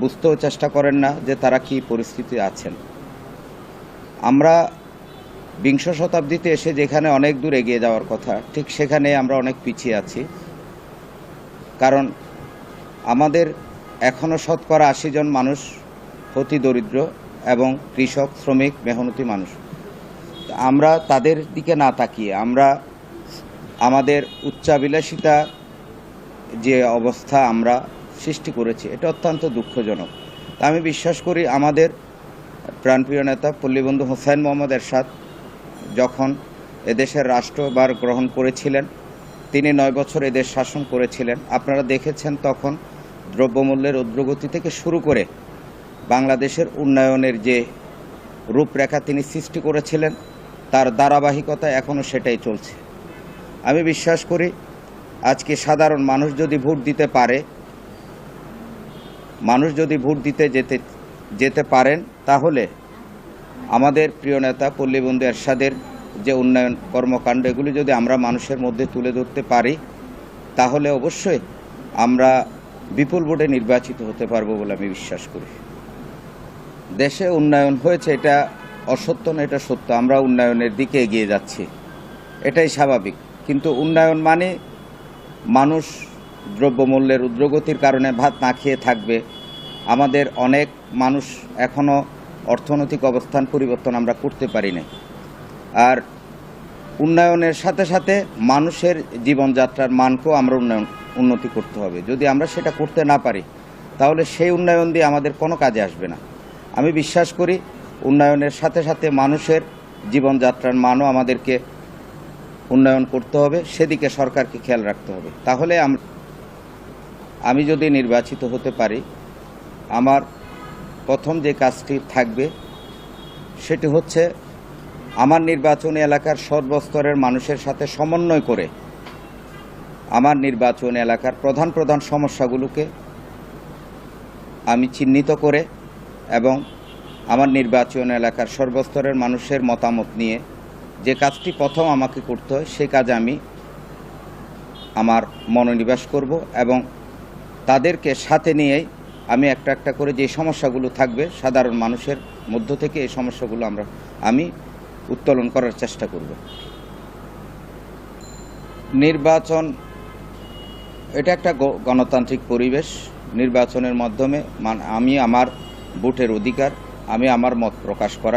বুঝতেও চেষ্টা করেন না যে তারা কি পরিস্থিতি আছেন। আমরা বিংশ শতাব্দীতে এসে যেখানে অনেক দূর এগিয়ে যাওয়ার কথা, ঠিক সেখানে আমরা অনেক পিছিয়ে আছি। কারণ আমাদের এখনও শতকরা আশি জন মানুষ অতি দরিদ্র এবং কৃষক, শ্রমিক, মেহনতি মানুষ। আমরা তাদের দিকে না তাকিয়ে, আমরা আমাদের উচ্চাবিলাসিতা যে অবস্থা আমরা সৃষ্টি করেছি, এটা অত্যন্ত দুঃখজনক। আমি বিশ্বাস করি আমাদের প্রাণপ্রিয় নেতা পল্লীবন্ধু হোসেন মোহাম্মদ এরশাদ যখন এদেশের রাষ্ট্রভার গ্রহণ করেছিলেন, তিনি নয় বছর এদেশ শাসন করেছিলেন। আপনারা দেখেছেন তখন দ্রব্যমূল্যের ঊর্ধ্বগতি থেকে শুরু করে বাংলাদেশের উন্নয়নের যে রূপরেখা তিনি সৃষ্টি করেছিলেন, তার ধারাবাহিকতা এখনও সেটাই চলছে। আমি বিশ্বাস করি আজকে সাধারণ মানুষ যদি ভোট দিতে পারে মানুষ যদি ভোট দিতে যেতে যেতে পারেন, তাহলে আমাদের প্রিয় নেতা পল্লীবন্ধু এরশাদের যে উন্নয়ন কর্মকাণ্ড, এগুলি যদি আমরা মানুষের মধ্যে তুলে ধরতে পারি, তাহলে অবশ্যই আমরা বিপুল ভোটে নির্বাচিত হতে পারব বলে আমি বিশ্বাস করি। দেশে উন্নয়ন হয়েছে, এটা অসত্য না, এটা সত্য। আমরা উন্নয়নের দিকে এগিয়ে যাচ্ছি, এটাই স্বাভাবিক। কিন্তু উন্নয়ন মানে মানুষ দ্রব্যমূল্যের ঊর্ধ্বগতির কারণে ভাত না খেয়ে থাকবে। আমাদের অনেক মানুষ এখনও অর্থনৈতিক অবস্থান পরিবর্তন আমরা করতে পারি না আর উন্নয়নের সাথে সাথে মানুষের জীবনযাত্রার মানকেও আমরা উন্নয়ন, উন্নতি করতে হবে। যদি আমরা সেটা করতে না পারি, তাহলে সেই উন্নয়ন দিয়ে আমাদের কোনো কাজে আসবে না। আমি বিশ্বাস করি উন্নয়নের সাথে সাথে মানুষের জীবনযাত্রার মানও আমাদেরকে উন্নয়ন করতে হবে। সেদিকে সরকারকে খেয়াল রাখতে হবে। তাহলে আম- আমি যদি নির্বাচিত হতে পারি, আমার প্রথম যে কাজটি থাকবে, সেটি হচ্ছে আমার নির্বাচনী এলাকার সর্বস্তরের মানুষের সাথে সমন্বয় করে আমার নির্বাচন এলাকার প্রধান প্রধান সমস্যাগুলোকে আমি চিহ্নিত করে এবং আমার নির্বাচন এলাকার সর্বস্তরের মানুষের মতামত নিয়ে যে কাজটি প্রথম আমাকে করতে হয়, সে কাজে আমি আমার মনোনিবেশ করব এবং তাদেরকে সাথে নিয়েই আমি একটা একটা করে যে সমস্যাগুলো থাকবে সাধারণ মানুষের মধ্য থেকে এই সমস্যাগুলো আমরা, আমি উত্তোলন করার চেষ্টা করব। নির্বাচন, এটা একটা গণতান্ত্রিক পরিবেশ। নির্বাচনের মাধ্যমে আমি আমার ভোটের অধিকার, আমি আমার মত প্রকাশ করার